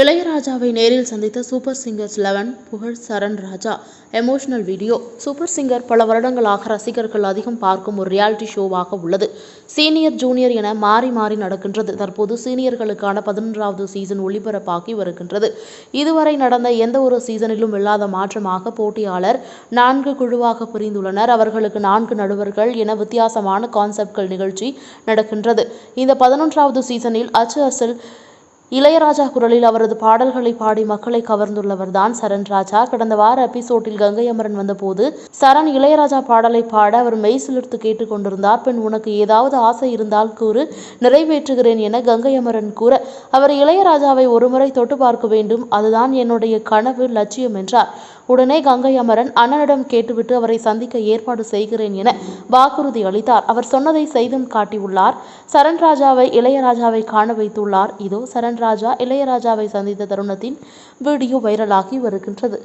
இளையராஜாவை நேரில் சந்தித்த super singers eleven புகழ் Saran Raja. Emotional video. Super singer பல வருடங்களாக ரசிகர்கள் அதிகம் பார்க்கும் ஒரு ரியாலிட்டி ஷோவாக உள்ளது. சீனியர் ஜூனியர் என மாறி மாறி நடக்கின்றது. தற்போது சீனியர்களுக்கான பதினொன்றாவது சீசன் ஒளிபரப்பாகி வருகின்றது. இதுவரை நடந்த எந்த ஒரு சீசனிலும் இல்லாத மாற்றமாக போட்டியாளர் நான்கு குழுவாக பிரிந்துள்ளனர். அவர்களுக்கு நான்கு நடுவர்கள் என வித்தியாசமான கான்செப்ட்கள் நிகழ்ச்சி நடக்கின்றது. இந்த பதினொன்றாவது சீசனில் அச்சு அசல் இளையராஜா குரலில் அவரது பாடல்களை பாடி மக்களை கவர்ந்துள்ளவர்தான் சரண் ராஜா. கடந்த வார எபிசோட்டில் கங்கை அமரன் வந்தபோது சரண் இளையராஜா பாடலை பாட அவர் மெய் சிலிர்த்து கேட்டுக்கொண்டிருந்தார் பெண் உனக்கு ஏதாவது ஆசை இருந்தால் கூறு. நிறைவேற்றுகிறேன் என கங்கை அமரன் கூற அவர் இளையராஜாவை ஒருமுறை தொட்டு பார்க்க வேண்டும். அதுதான் என்னுடைய கனவு லட்சியம் என்றார். உடனே கங்கை அமரன் அண்ணனிடம் கேட்டுவிட்டு அவரை சந்திக்க ஏற்பாடு செய்கிறேன் என வாக்குறுதி அளித்தார். அவர் சொன்னதை செய்தும் காட்டியுள்ளார். சரண் ராஜாவை இளையராஜாவை காண வைத்துள்ளார். இதோ சரண் ராஜா இளையராஜாவை சந்தித்த தருணத்தின் வீடியோ வைரலாகி வருகின்றது.